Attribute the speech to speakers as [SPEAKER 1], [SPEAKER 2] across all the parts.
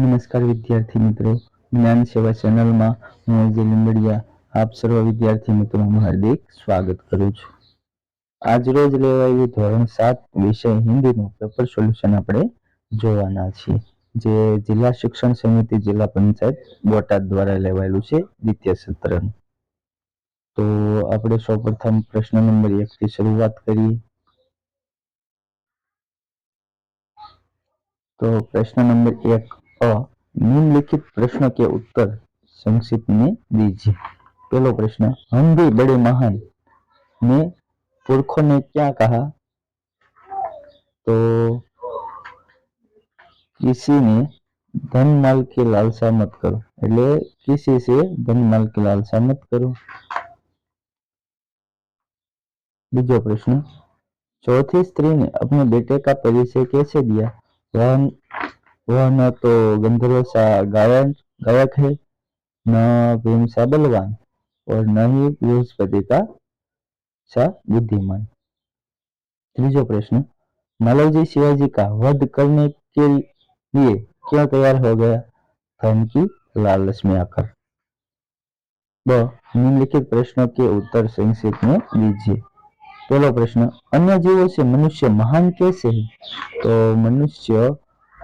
[SPEAKER 1] નમસ્કાર વિદ્યાર્થી મિત્રો. જ્ઞાન સેવા ચેનલમાં હું અજય લીંબડિયા, આપ સર્વ વિદ્યાર્થી મિત્રોનું હાર્દિક સ્વાગત કરું છું. આજરોજ લેવાયેલી ધોરણ સાત વિષય હિન્દીનું પેપર સોલ્યુશન આપણે જોવાના છીએ. જે જિલ્લા શિક્ષણ સમિતિ, જિલ્લા પંચાયત બોટાદ દ્વારા લેવાયેલું છે દ્વિતીય સત્રનું. તો આપણે સૌપ્રથમ પ્રશ્ન નંબર એક થી શરૂઆત કરીએ. તો પ્રશ્ન નંબર એક अ निम्नलिखित प्रश्न के उत्तर संक्षिप्त में दीजिए पहला प्रश्न हम भी बड़े महान ने पुरखों ने क्या कहा तो किसी ने धन माल की लालसा मत करो એટલે किसी से धन माल की लालसा मत करो बीजो प्रश्न चौथी स्त्री ने अपने बेटे का परिचय कैसे दिया वह वह न तो गंधर्व सा गायक गायक है। न भीम सा बलवान और न ही बृहस्पति का सा बुद्धिमान। त्रीजो प्रश्न मालवजी शिवाजी का वध करने के लिए क्यों तैयार हो गया? धन की लालच में आकर। ब, निम्नलिखित प्रश्नों के उत्तर संक्षिप्त में दीजिए। पहला प्रश्न, अन्य जीवों से मनुष्य महान कैसे है? तो मनुष्य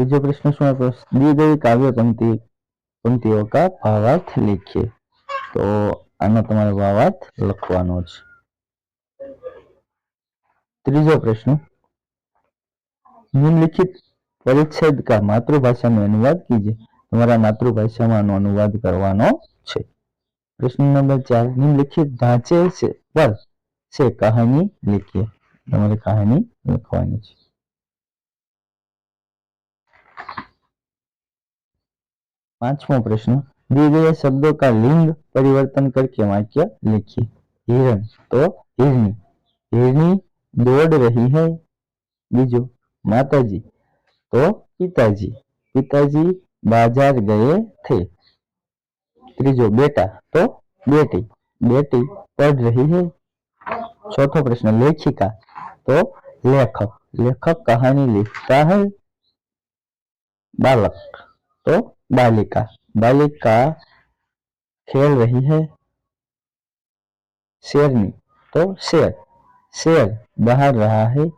[SPEAKER 1] बीजो प्रश्न शु दी गई काव्य पंक्ति पंक्तियों का भावार्थ लिखिए तो आना भावार्थ लखवा तीजो प्रश्न निम्नलिखित परिच्छेद का मातृभाषा में अनुवाद कीजिए तुम्हारा मातृभाषा में अनुवाद करवानो छे प्रश्न नंबर चार निम्नलिखित ढांचे से पर से कहानी लिखिए तुम्हारी कहानी लिखवानी छे पांचवा प्रश्न, दिए गए शब्दों का लिंग परिवर्तन करके वाक्य लिखिए। हिरण तो हिरणी हिरणी दौड़ रही है। बीजो, माताजी तो पिताजी पिताजी बाज़ार गए थे। त्रीजो, बेटा तो बेटी बेटी पढ़ रही है। चौथा प्रश्न, लेखिका तो लेखक लेखक कहानी लिखता है। बालक तो बालिका। बालिका खेल रही है। शेरनी। तो शेर। शेर बाहर रहा है।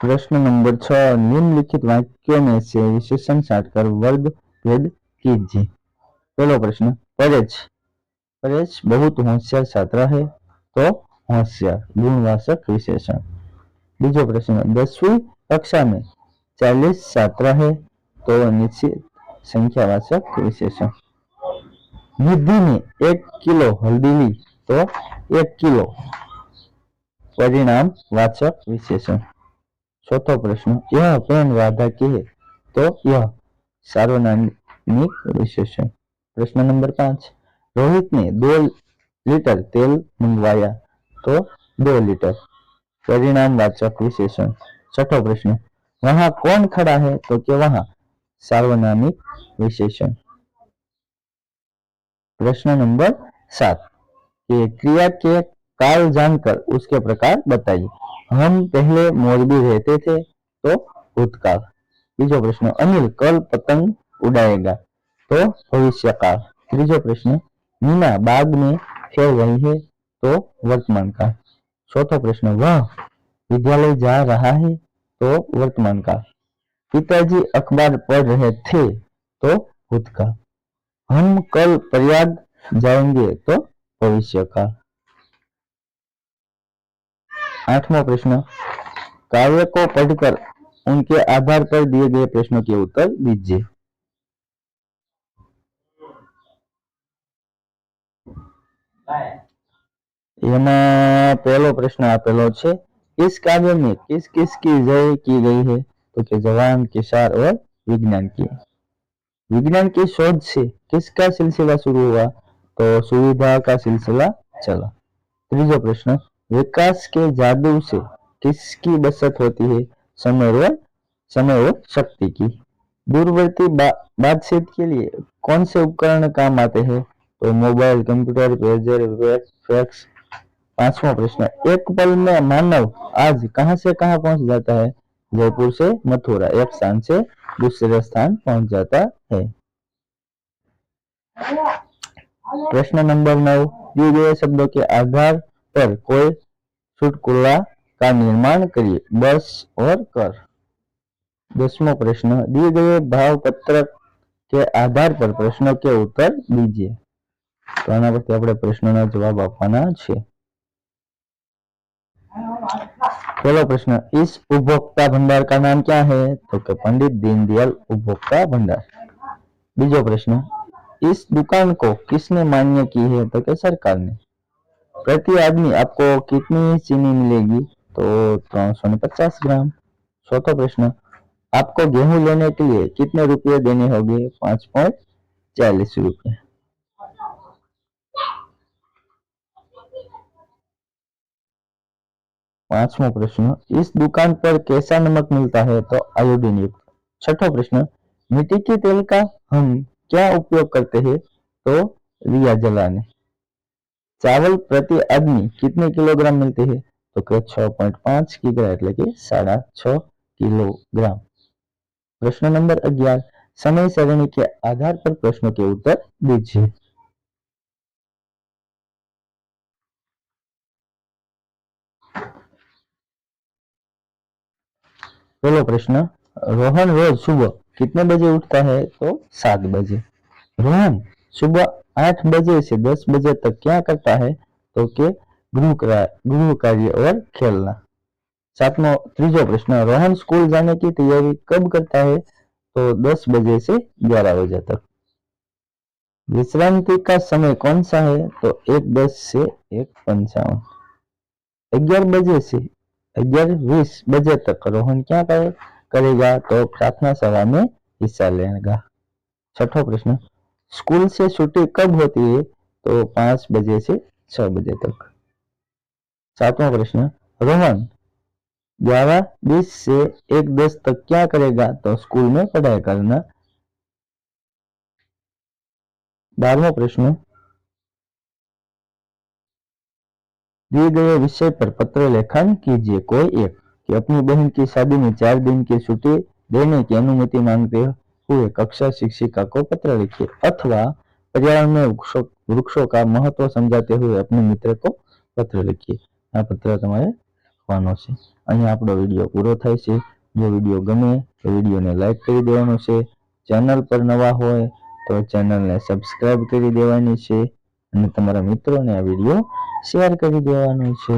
[SPEAKER 1] प्रश्न नंबर छ, निम्नलिखित वाक्यों में से विशेषण छाटकर वर्ग भेद कीजिए। पहला प्रश्न, परेश। परेश बहुत होशियार छात्र है तो होशियार, गुणवाचक विशेषण। बीजो प्रश्न, दसवीं कक्षा में चालीस छात्र है तो निश्चित संख्यावाचक विशेषण। निधि ने एक किलो, हल्दी ली तो एक किलो। परिणाम वाचक विशेषण। चौथो प्रश्न, यह पेन राधा की है तो यह सार्वनामिक विशेषण। प्रश्न नंबर पाँच, रोहित ने दो लीटर तेल मंगवाया तो दो लीटर। परिणाम वाचक विशेषण। छठो प्रश्न वहाँ कौन खड़ा है? तो कि वहाँ सार्वनामिक विशेषण। प्रश्न नंबर सात। कि क्रिया के काल जानकर उसके प्रकार बताइए। हम पहले मोरबी रहते थे तो भूतकाल। बीजो प्रश्न, अनिल कल पतंग उड़ाएगा तो भविष्य काल तीजो प्रश्न, मीना बाग में खेल रही है तो वर्तमान काल। चौथो प्रश्न, वह विद्यालय जा रहा है तो वर्तमान काल पिताजी अखबार पढ़ रहे थे तो भूतकाल हम कल प्रयाग जाएंगे तो भविष्य काल आठवां प्रश्न काव्य को पढ़कर उनके आधार पर दिए गए प्रश्नों के उत्तर दीजिए એમાં પહેલો પ્રશ્ન આપેલો છે इस कार्य में किस किस की जय की गई है? तो कि जवान किसार और विज्ञान की। विज्ञान की शोध से किसका सिलसिला शुरू हुआ? तो सुविधा का सिलसिला चला। त्रीजो प्रश्न विकास के जादू से किसकी बचत होती है? समय और समय और शक्ति की। दूरवर्ती बा, बातचीत के लिए कौन से उपकरण काम आते हैं? तो मोबाइल कंप्यूटर पेजर फैक्स पांचवा प्रश्न एक पल में मानव आज कहाँ से कहाँ पहुँच जाता है? जयपुर से मथुरा, एक स्थान से दूसरे स्थान पहुँच जाता है। प्रश्न नंबर नौ, दिए गए शब्दों के आधार पर कोई छुटकुला का निर्माण करिए। बस और कर। दसवा प्रश्न, दिए गए भाव पत्रक के आधार पर प्रश्नों के उत्तर दीजिए। तो आना પરથી આપણે પ્રશ્નોના जवाब आप पहला प्रश्न, इस उपभोक्ता भंडार का नाम क्या है? तो कि पंडित दीनदयाल उपभोक्ता भंडार। बीजो प्रश्न, इस दुकान को किसने मान्य की है? तो कि सरकार ने। प्रति आदमी आपको कितनी चीनी मिलेगी? तो सौ पचास ग्राम। चौथा प्रश्न, आपको गेहूँ लेने के लिए कितने रुपये देने होंगे? पाँच पॉइंट चालीस रुपए पांचवा प्रश्न इस दुकान पर कैसा नमक मिलता है तो आयोडीन युक्त छठा प्रश्न मिट्टी के तेल का हम क्या उपयोग करते हैं तो रिया जलाने चावल प्रति आदमी कितने किलोग्राम मिलते हैं तो કે છ પોઈન્ટ પાંચ કિગ્રા એટલે કે સાડા છ किलोग्राम प्रश्न नंबर अग्यार समय सरणी के आधार पर प्रश्नों के उत्तर दीजिए पहला प्रश्न। रोहन रोज सुबह कितने बजे उठता है? तो सात बजे। रोहन सुबह आठ बजे से दस बजे तक क्या करता है? तो के गृह गृह कार्य और खेलना। सातवां तीजो प्रश्न। रोहन स्कूल जाने की तैयारी कब करता है? तो दस बजे से ग्यारह बजे तक। विश्रांति का समय कौन सा है? तो एक दस से एक पंचावन। ग्यारह बजे से बीस बजे तक रोहन क्या करे, करेगा तो प्रार्थना सभा में हिस्सा लेगा। छठो प्रश्न, स्कूल से छुट्टी कब होती है? तो पाँच बजे से छह बजे तक। सातवां प्रश्न, रोहन, ग्यारह, बीस से एक दस तक क्या करेगा? तो स्कूल में पढ़ाई करना। बारहवा प्रश्न दिए गए विषय पर पत्र लेखन कीजिए कोई एक कि अपनी बहन की शादी में चार दिन की छुट्टी देने की अनुमति मांगते हुए कक्षा शिक्षिका को पत्र लिखिए अथवा पर्यावरण में वृक्षों वृक्षों का महत्व समझाते हुए अपने मित्र को पत्र लिखिए આ પત્ર તમારે લખવાનો છે અહીંયા આપણો વિડીયો પૂરો થાય છે જો વિડીયો ગમે તો વિડીયોને લાઈક કરી દેવાનો છે ચેનલ પર નવા હોય તો ચેનલને સબસ્ક્રાઇબ કરી દેવાની છે અને તમારા મિત્રોને આ વીડિયો શેર કરી દેવાનો છે.